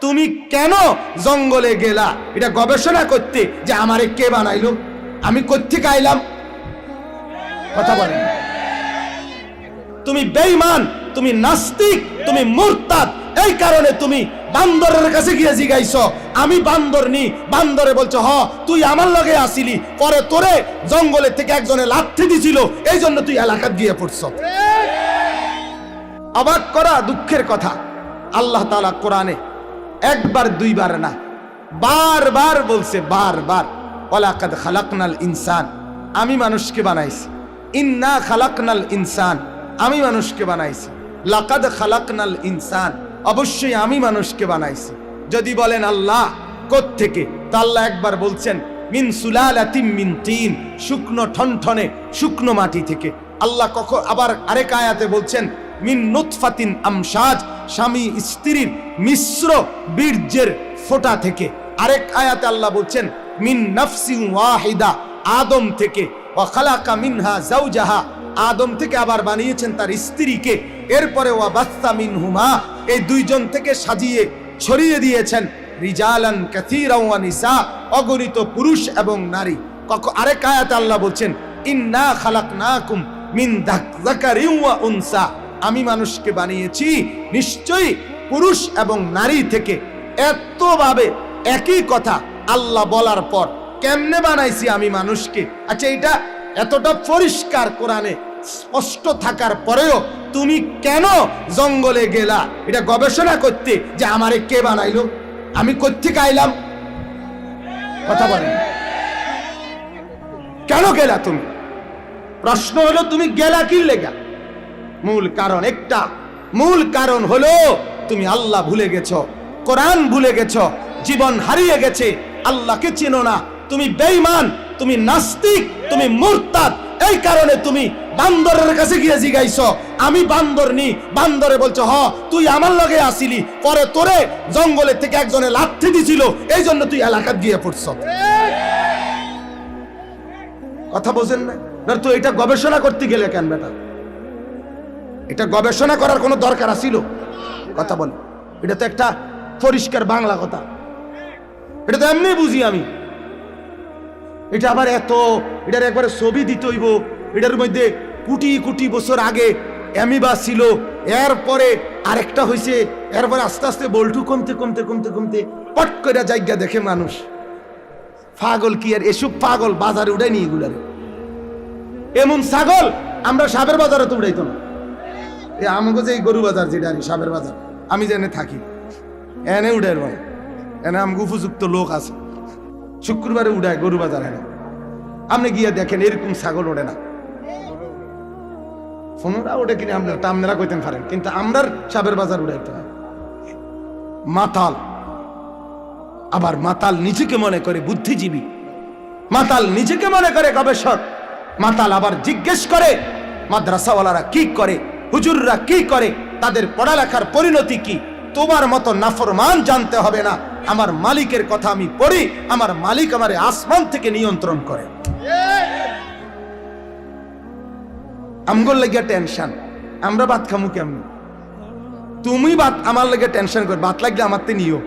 তুমি কেন জঙ্গলে গেলা? এটা গবেষণা করতে যে আমারে কে বানাইলো? আমি কোথেকে আইলাম? কথা বলেন। তুমি বেঈমান, তুমি নাস্তিক, তুমি মুরতাদ, এই কারণে তুমি বান্দরের কাছে গিয়ে জিগাইছ। আমি বান্দর নি, বান্দরে বলছো, হ, তুই আমার লগে আসিলি, পরে তোরে জঙ্গলের থেকে একজনে লাথি দিছিল এই জন্য তুই এলাকাত গিয়ে পড়ছ। অবাক করা দুঃখের কথা। আল্লাহ তাআলা কোরআনে একবার, দুইবার না। বারবার বলছে, বারবার। ওয়ালাকাদ খালাকনাল ইনসান। আমি মানুষকে বানাইছি। ইন্না খালাকনাল ইনসান। আমি মানুষকে বানাইছি। লাকাদ খালাকনাল ইনসান। অবশ্যই আমি মানুষকে বানাইছি। যদি বলেন, আল্লাহ থেকে তা আল্লাহ একবার বলছেন, মিন সুলালাতিম মিন তিন, শুকনো ঠনঠনে, শুকনো মাটি থেকে। আল্লাহ কখন আবার আরেক আয়াতে বলছেন মিন নুতফাতিন আমসাজ স্বামী স্ত্রীর মিশ্র বীর্যের ফোঁটা থেকে। আরেক আয়াতে আল্লাহ বলছেন, মিন নাফসিন ওয়াহিদা, আদম থেকে। ওয়া খালাকা মিনহা জাওজাহা আদম থেকে আবার বানিয়েছেন তার স্ত্রীকে। এরপরে ওয়া বাস্তা মিন হুমা এই দুইজন থেকে সাজিয়ে ছড়িয়ে দিয়েছেন। রিজালান কাথীরা ওয়া অগণিত পুরুষ এবং নারী। কক- আরেক আয়াতে আল্লাহ বলছেন, ইন্না খালাকনাকুম মিন যাকারিন ওয়া উনসা। আমি মানুষকে বানিয়েছি, নিশ্চয়ই পুরুষ এবং নারী থেকে এতভাবে একই কথা আল্লাহ বলার পর কেমনে বানাইছি আমি মানুষকে? আচ্ছা এটা এতটা পরিষ্কার কোরআনে স্পষ্ট থাকার পরেও তুমি কেন জঙ্গলে গেলা? এটা গবেষণা করতে যে আমারে কে বানাইলো? আমি কোথেকে আইলাম? কথা বলেন। কেন গেলা তুমি? প্রশ্ন হলো, তুমি গেলা কি লেগা? মূল কারণ একটা। মূল কারণ হলো, তুমি আল্লাহ ভুলে গেছো, কোরআন ভুলে গেছো, জীবন হারিয়ে গেছে, আল্লাহকে চেনো না। তুমি বেঈমান, তুমি নাস্তিক, তুমি মুরতাদ। এই কারণে তুমি বান্দরের কাছে গিয়ে জিগাইছো। আমি বান্দর নি, বান্দরে বলছো, হ, তুই আমার লগে আসিলি। পরে তোরে জঙ্গলের থেকে একজনে লাথি দিছিল। এই জন্য তুই এলাকাত গিয়ে পড়ছ। কথা বোঝেন না? তো এটা গবেষণা করতে গেলে কেন বেটা? এটা গবেষণা করার কোনো দরকার আছিল? কথা বল। এটা তো একটা পরিষ্কার বাংলা কথা। এটা তো এমনি বুঝি আমি। এটা আবার এত, এটার একবারে ছবি দিতে হইব। এটার মধ্যে কোটি কোটি বছর আগে অ্যামিবা ছিল। এরপরে আরেকটা হয়েছে এরপরে আস্তে আস্তে বল্টু কমতে কমতে কমতে কমতে পট করে জায়গা দেখে মানুষ। পাগল কি আর এসব পাগল বাজারে উঠায়নি এগুলারে? এমন ছাগল আমরা সাবের বাজারে তো উড়াইতো না। আমাকে যে এই গরু বাজার যেটা আর কি, সাবের বাজার আমি যেনে থাকি এনে উঠাই মানে এনে আমাকে উপযুক্ত লোক আছে। শুক্রবারে উঠায় গরু বাজার এনে আপনি গিয়ে দেখেন এরকম ছাগল ওঠে না। ফোনরা ওঠে কিনে আপনারা তা আপনারা কইতেন পারেন কিন্তু আমরার সাবের বাজার উঠাইতে হয়। মাতাল। আবার মাতাল নিজেকে মনে করে বুদ্ধিজীবী। মাতাল নিজেকে মনে করে গবেষক। মাতাল আবার জিজ্ঞেস করে মাদ্রাসাওয়ালারা কি করে? হুজুররা কি করে? তাদের পড়ালেখার পরিণতি কি? তোমার মতো নাফরমান জানতে হবে না। আমার মালিকের কথা আমি পড়ি, আমার মালিক আমার আসমান থেকে নিয়ন্ত্রণ করে। আমগর লাগিয়া টেনশন। আমরা ভাত খামু কেমনি? তুমি ভাত, আমার লাগে টেনশন কর, ভাত লাগলে আমার তে নিও।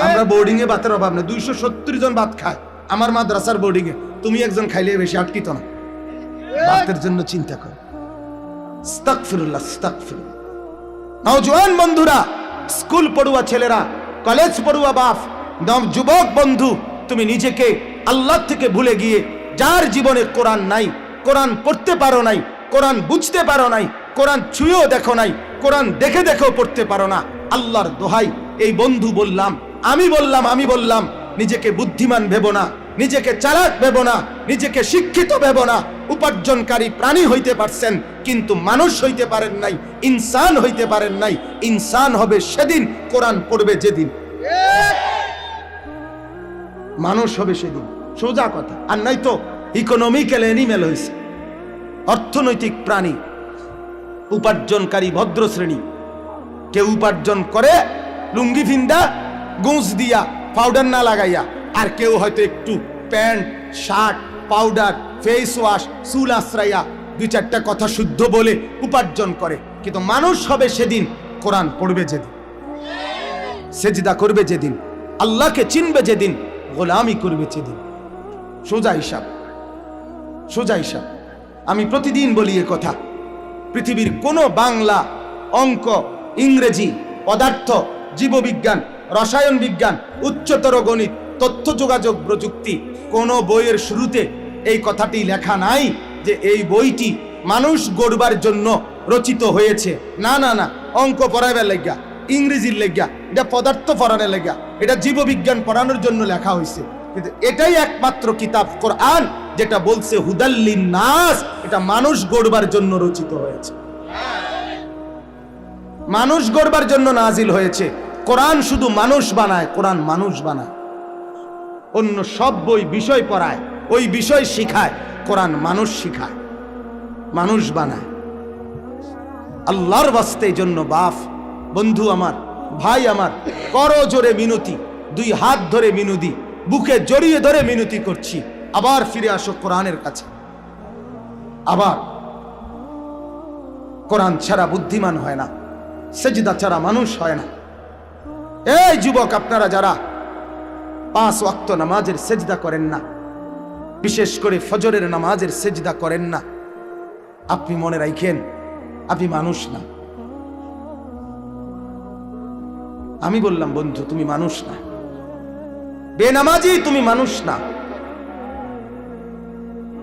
আমরা বোর্ডিং এ ভাতের অভাব নেই, দুইশো সত্তর জন ভাত খায়। আমার মাদ্রাসার বোর্ডিং এ। তুমি একজন খাইলে বেশি আটকিত না। ভাতের জন্য চিন্তা কর। নওজোয়ান বন্ধুরা, স্কুল পড়ুয়া ছেলেরা, কলেজ পড়ুয়া বাপ নব যুবক বন্ধু, তুমি নিজেকে আল্লাহ থেকে ভুলে গিয়ে, যার জীবনে কোরআন নাই, কোরআন পড়তে পারো নাই, কোরআন বুঝতে পারো নাই, কোরআন ছুঁয়েও দেখো নাই, কোরআন দেখে দেখেও পড়তে পারো না, আল্লাহর দোহাই, এই বন্ধু বললাম, আমি বললাম আমি বললাম, নিজেকে বুদ্ধিমান ভেবো না। নিজেকে চালাক ভেবো না, নিজেকে শিক্ষিত ভেবো না। উপার্জনকারী প্রাণী হইতে পারছেন, কিন্তু মানুষ হইতে পারেন নাই, ইনসান হইতে পারেন নাই। ইনসান হবে সেদিন, কোরআন পড়বে যেদিন। মানুষ হবে সেদিন, সোজা কথা। আর নাই তো ইকোনমিক্যাল এনিমেল হয়েছে অর্থনৈতিক প্রাণী, উপার্জনকারী ভদ্র শ্রেণি। কেউ উপার্জন করে, লুঙ্গি ফিন্দা, গুঁজ দিয়া পাউডার না লাগাইয়া আর কেউ হয়তো একটু pant, shirt, powder face wash চুল আশ্রাইয়া, দুই চারটা কথা শুদ্ধ বলে উপার্জন করে। কিন্তু মানুষ হবে সেদিন, কোরআন পড়বে যেদিন, সেজিদা করবে যেদিন, আল্লাহকে চিনবে যেদিন, গোলামি করবে যেদিন। সোজা হিসাব সোজা হিসাব। আমি প্রতিদিন বলি এ কথা, পৃথিবীর কোনো বাংলা অঙ্ক, ইংরেজি, পদার্থ, জীববিজ্ঞান, রসায়ন বিজ্ঞান, উচ্চতর গণিত তথ্য যোগাযোগ প্রযুক্তি, কোন বইয়ের শুরুতে এই কথাটি লেখা নাই যে এই বইটি মানুষ গড়বার জন্য রচিত হয়েছে। না না না, অঙ্ক পড়াইবার লেগা ইংরেজির লেগা এটা পদার্থ পড়ানোর লেগা এটা জীববিজ্ঞান পড়ানোর জন্য লেখা হয়েছে কিন্তু এটাই একমাত্র কিতাব কোরআন যেটা বলছে, হুদাল্লিন নাস এটা মানুষ গড়বার জন্য রচিত হয়েছে। মানুষ গড়বার জন্য নাজিল হয়েছে। কোরআন শুধু মানুষ বানায়, কোরআন মানুষ বানায়। অন্য সব বই বিষয় পড়ায়, ওই বিষয় শিখায়, কোরআন মানুষ শিখায়, মানুষ বানায়। আল্লাহর বাস্তে জন্য বাপ, বন্ধু আমার, ভাই আমার, করো জোরে মিনতি, দুই হাত ধরে মিনুদি বুকে জড়িয়ে ধরে মিনতি করছি, আবার ফিরে আসো কোরআনের কাছে। আবার, কোরআন ছাড়া বুদ্ধিমান হয় না, সেজদা ছাড়া মানুষ হয় না। এই যুবক আপনারা যারা পাঁচ ওয়াক্ত নামাজের সেজদা করেন না। বিশেষ করে ফজরের নামাজের সেজদা করেন না। আপনি মনে রাখেন, আপনি মানুষ না। আমি বললাম, বন্ধু, তুমি মানুষ না। বেনামাজি, তুমি মানুষ না।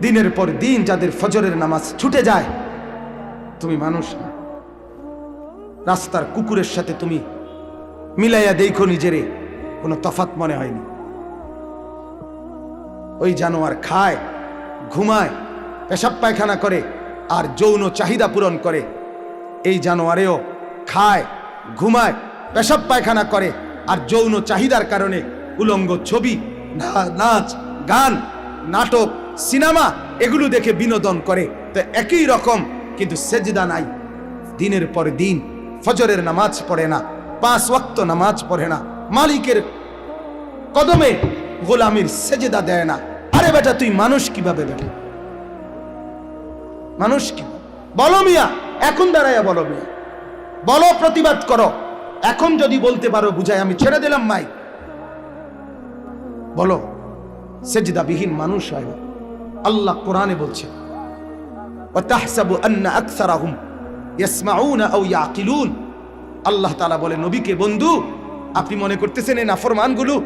দিনের পর দিন যাদের ফজরের নামাজ ছুটে যায়, তুমি মানুষ না। রাস্তার কুকুরের সাথে তুমি মিলাইয়া দেখো নিজেরে, কোনো তফাত মনে হয়নি। ওই জানোয়ার খায়, ঘুমায়, পেশাব পায়খানা করে আর যৌন চাহিদা পূরণ করে। এই জানোয়ারেও খায়, ঘুমায়, পেশাব পায়খানা করে আর যৌন চাহিদার কারণে উলঙ্গ ছবি নাচ, গান, নাটক, সিনেমা এগুলো দেখে বিনোদন করে। তো একই রকম কিন্তু সেজদা নাই। দিনের পর দিন ফজরের নামাজ পড়ে না, পাঁচ ওয়াক্ত নামাজ পড়ে না, মালিকের কদমে গোলামির সেজদা দেয় না। আরে বেটা, তুই মানুষ কীভাবে বেটা? মানুষ কি? বলো মিয়া, এখন দাঁড়াইয়া বলো মিয়া। বলো, প্রতিবাদ করো। এখন যদি বলতে পারো, বুঝাই, আমি ছেড়ে দিলাম, মাই। বলো, সেজদাবিহীন মানুষ হয় আল্লাহ কোরআনে বলছে আল্লাহ তালা বলে, নবীকে বন্ধু, আপনি মনে করতেছেন এই নাফরমানগুলো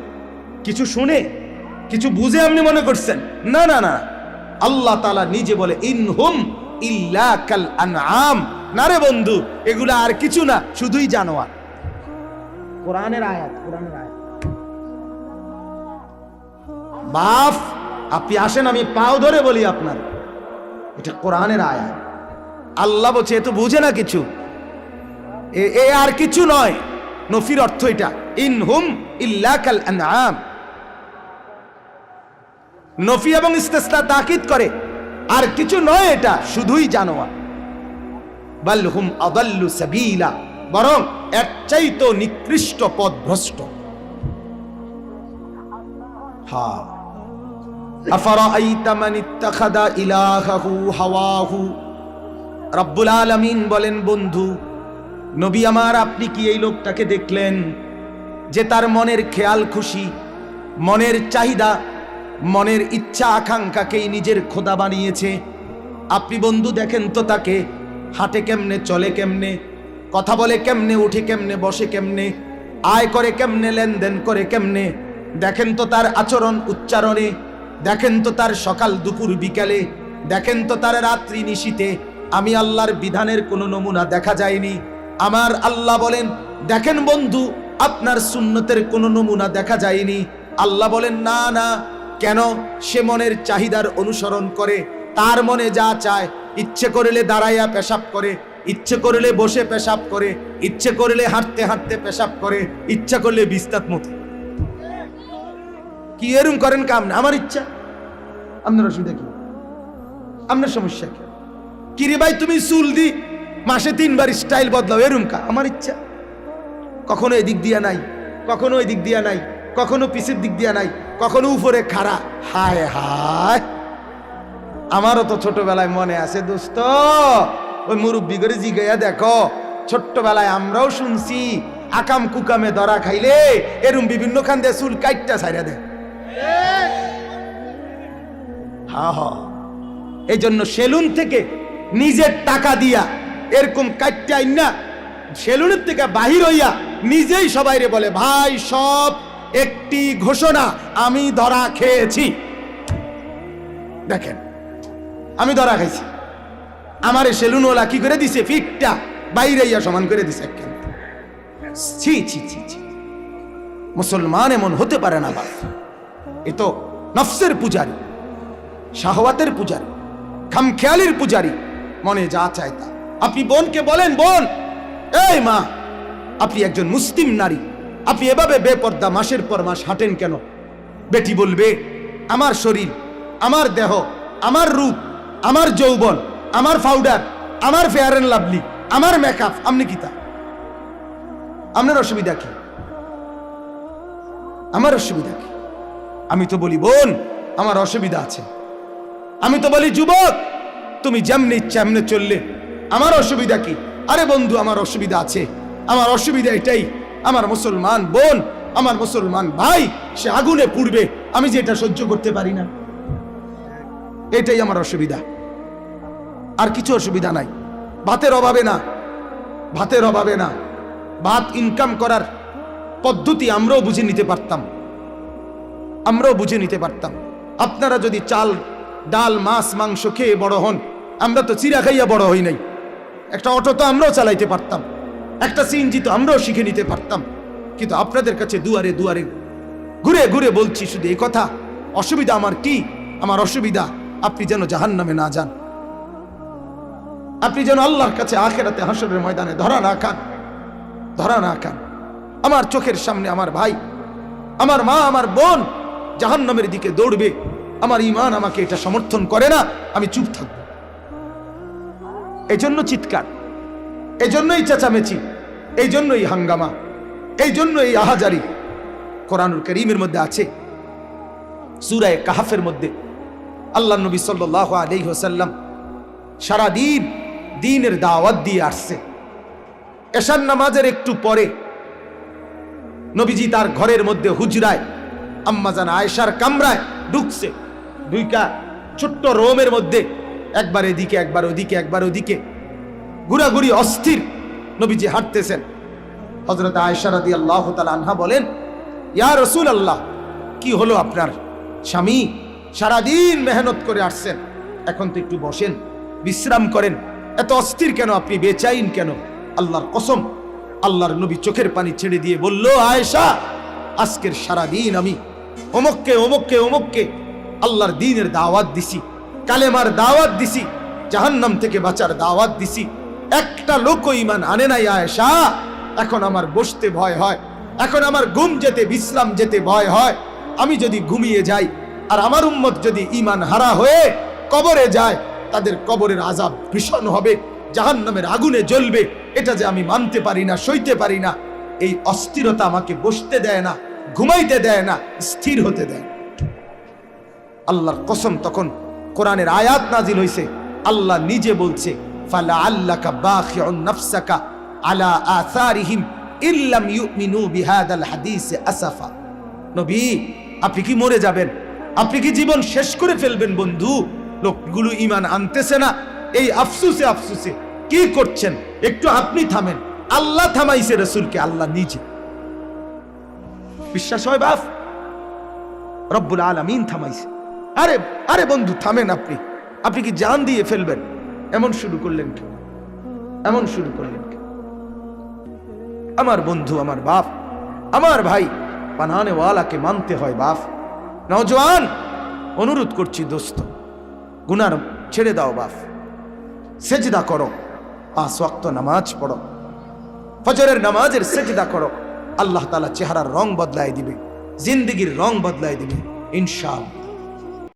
কিছু শুনে কিছু বুঝে আপনি মনে করছেন? না না না। আল্লাহ তালা নিজে বলে ইনহুম ইল্লা কাল আনআম। না রে বন্ধু, এগুলা আর কিছু না, শুধুই জানোয়ার। কোরআনের আয়াত কোরআনের আয়াত। বাপ আপনি আসেন, আমি পাও ধরে বলি আপনার। এটা কোরআনের আয়াত। আল্লাহ বলছে, এ তো বুঝে না কিছু। এ- আর কিছু নয়। নফির অর্থ এটা। ইনহুম ইল্লা কাল আনআম। নফি এবং ইস্তেসনা তাকিদ করে। আর কিছু নয় এটা, শুধুই জানোয়ার। বাল হুম আদাল্লু সাবিলা, বরং এর চাইতো নিকৃষ্ট পথ ভ্রষ্ট। হাওয়াহু। বলেন, বন্ধু, নবী আমার, আপনি কি এই লোকটাকে দেখলেন যে তার মনের খেয়াল খুশি, মনের চাহিদা মনের ইচ্ছা আকাঙ্ক্ষাকেই নিজের খোদা বানিয়েছে। আপনি বন্ধু দেখেন তো তাকে, হাঁটে কেমনে, চলে কেমনে, কথা বলে কেমনে, উঠে কেমনে, বসে কেমনে, আয় করে কেমনে, লেনদেন করে কেমনে, দেখেন তো তার আচরণ উচ্চারণে, দেখেন তো তার সকাল দুপুর বিকালে, দেখেন তো তার রাত্রি নিশীতে, আমি আল্লাহর বিধানের কোনো নমুনা দেখা যায়নি। আমার আল্লাহ বলেন, দেখেন বন্ধু, আপনার সুন্নতের কোনো নমুনা দেখা যায়নি। আল্লাহ বলেন, না না কেন সে মনের চাহিদার অনুসরণ করে? তার মনে যা চায়, ইচ্ছে করলে দাঁড়াইয়া পেশাব করে, ইচ্ছে করলে বসে পেশাব করে, ইচ্ছে করলে হাঁটতে হাঁটতে পেশাব করে, ইচ্ছা করলে বিস্তাত মতো। কি এরম করেন কাম না? আমার ইচ্ছা। আপনার অসুবিধা কি? আপনার সমস্যা কি? কিরে ভাই, তুমি চুল দি, মাসে তিনবার স্টাইল বদলাও, এরম কা? আমার ইচ্ছা। কখনো এদিক দিয়া নাই, কখনো এদিক দিয়া নাই। কখনো পিছের দিক দিয়া নাই, কখনো উপরে খাড়া। হায় হায়। আমারও তো ছোটবেলায় মনে আছে দোস্ত, ওই মুরব্বী করে জিগাইয়া দেখো, ছোট্টবেলায় আমরাও শুনছি, আকাম কুকামে ধরা খাইলে এরম বিভিন্ন খান দিয়ে চুল কাইটটা ছাইরা দেয়। হা হা। এই জন্য সেলুন থেকে নিজের টাকা দিয়া এরকম কাটতে আইন না সেলুনের থেকে বাহির হইয়া নিজেই সবাইরে বলে, ভাই, সব একটি ঘোষণা আমি ধরা খেয়েছি। দেখেন, আমি ধরা খাইছি। আমারে সেলুনওয়ালা কি করে দিছে? ফিটটা বাইরে ইয়া সমান করে দিছে মুসলমান এমন হতে পারে না, বাপ। এ তো নফসের পূজারী, শাহওয়াতের পূজারী, খামখেয়ালির পূজারী, মনে যা চায় তা। আপনি বোনকে বলেন, বোন! এই মা, আপনি একজন মুসলিম নারী। আপনি এভাবে বেপর্দা মাসের পর মাস হাঁটেন কেন? বেটি বলবে, আমার শরীর, আমার দেহ, আমার রূপ, আমার যৌবন, আমার পাউডার আমার ফেয়ার অ্যান্ড লাভলি আমার মেকআপ আপনি কি তা? আপনার অসুবিধা কি? আমার অসুবিধা কি? আমি তো বলি, বোন, আমার অসুবিধা আছে। আমি তো বলি, যুবক, তুমি যেমনি ইচ্ছা এমনি চললে। আমার অসুবিধা কি? আরে বন্ধু, আমার অসুবিধা আছে। আমার অসুবিধা এটাই আমার মুসলমান বোন, আমার মুসলমান ভাই, সে আগুনে পুড়বে। আমি যে এটা সহ্য করতে পারি না। এটাই আমার অসুবিধা। আর কিছু অসুবিধা নাই। ভাতের অভাবে না। ভাতের অভাবে না। ভাত ইনকাম করার পদ্ধতি আমরাও বুঝে নিতে পারতাম। আমরাও বুঝে নিতে পারতাম। আপনারা যদি চাল, ডাল, মাছ, মাংস খেয়ে বড় হন, আমরা তো চিরা খাইয়া বড় হই নাই। একটা অটো তো আমরাও চালাইতে পারতাম। একটা সিএনজি তো আমরাও শিখে নিতে পারতাম। কিন্তু আপনাদের কাছে দুয়ারে দুয়ারে ঘুরে ঘুরে বলছি শুধু এই কথা, অসুবিধা আমার কি? আমার অসুবিধা, আপনি যেন জাহান নামে না যান। আপনি যেন আল্লাহর কাছে আখেরাতে হাসরের ময়দানে ধরা না খান, ধরা না খান। আমার চোখের সামনে আমার ভাই, আমার মা, আমার বোন জাহান্নামের দিকে দৌড়বে। আমার ইমান আমাকে এটা সমর্থন করে না, আমি চুপ থাকব। এই জন্য চিৎকার। এই জন্যই চেঁচামেচি এই জন্যই হাঙ্গামা এই জন্যই আহাজারি। কোরআনুল করিমের মধ্যে আছে সুরায় কাহাফের মধ্যে। আল্লাহ নবী সাল্লাহ আলি হোসাল্লাম সারাদিন দিনের দাওয়াত দিয়ে আসছে। এশান নামাজের একটু পরে নবীজি তার ঘরের মধ্যে হুজরায় আম্মাজান আয়েশার কামরায় ঢুকছে। দুইকা ছোট্ট রোমের মধ্যে, একবার এদিকে, একবার ওদিকে একবার ওদিকে। ঘুরাঘুরি অস্থির। নবীজি হাঁটতেছেন। হজরত আয়েশা রাদি আল্লাহ আনহা বলেন, ইয়া রসুল আল্লাহ কি হলো আপনার? স্বামী সারাদিন মেহনত করে আসছেন। এখন তো একটু বসেন, বিশ্রাম করেন। এত অস্থির কেন আপনি? বেচাইন কেন? আল্লাহর কসম, আল্লাহর নবী চোখের পানি ছেড়ে দিয়ে বলল, আয়েশা, আজকের সারা দিন আমি অমুককে অমুককে অমুককে আল্লাহর দিনের দাওয়াত দিছি, কালেমার দাওয়াত দিছি, জাহান্নাম থেকে বাঁচার দাওয়াত দিছি একটা লোক ইমান আনে নাই আয়েশা। এখন আমার বসতে ভয় হয়। এখন আমার ঘুম যেতে, বিশ্রাম যেতে ভয় হয়। আমি যদি ঘুমিয়ে যাই আর আমার উম্মত যদি ইমান হারা হয়ে কবরে যায়, তাদের কবরের আজাব ভীষণ হবে জাহান নামের আগুনে জ্বলবে। এটা যে আমি মানতে পারি না, সইতে পারি না। এই অস্থিরতা আমাকে বসতে দেয় না, ঘুমাইতে দেয় না, স্থির হতে দেয়। আল্লাহর কসম তখন কোরআনের আয়াত নাজিল হইছে। আল্লাহ নিজে বলছে ফালা আল্লাকা বাখিউন নাফসাকা আলা আসারিহিম ইল্লাম ইউমিনু বিহাদাল হাদিস আসাফা। নবী, আপনি কি মরে যাবেন? আপনি কি জীবন শেষ করে ফেলবেন বন্ধু? লোকগুলো ইমান আনতেছে না। এই আফসুসে আফসুসে কি করছেন? একটু আপনি থামেন। আল্লাহ থামাইছে রসুলকে, আল্লাহ নিজে। বিশ্বাস হয় বাপ? রব্বুল আলমিন থামাইছে। আরে আরে বন্ধু, থামেন আপনি। আপনি কি জান দিয়ে ফেলবেন? এমন শুরু করলেন কেউ এমন শুরু করলেন কেউ আমার বন্ধু, আমার বাপ, আমার ভাই পানানে ওয়ালাকে মানতে হয় বাপ। নওজোয়ান অনুরোধ করছি দোস্ত, গুনার ছেড়ে দাও বাপ। সেজদা করো, পাঁচ ওয়াক্ত নামাজ পড়ো। ফজরের নামাজের সেজদা করো, আল্লাহ তালা চেহারার রং বদলায় দিবে, জিন্দিগির রং বদলায় দিবে, ইনশাআল্লাহ।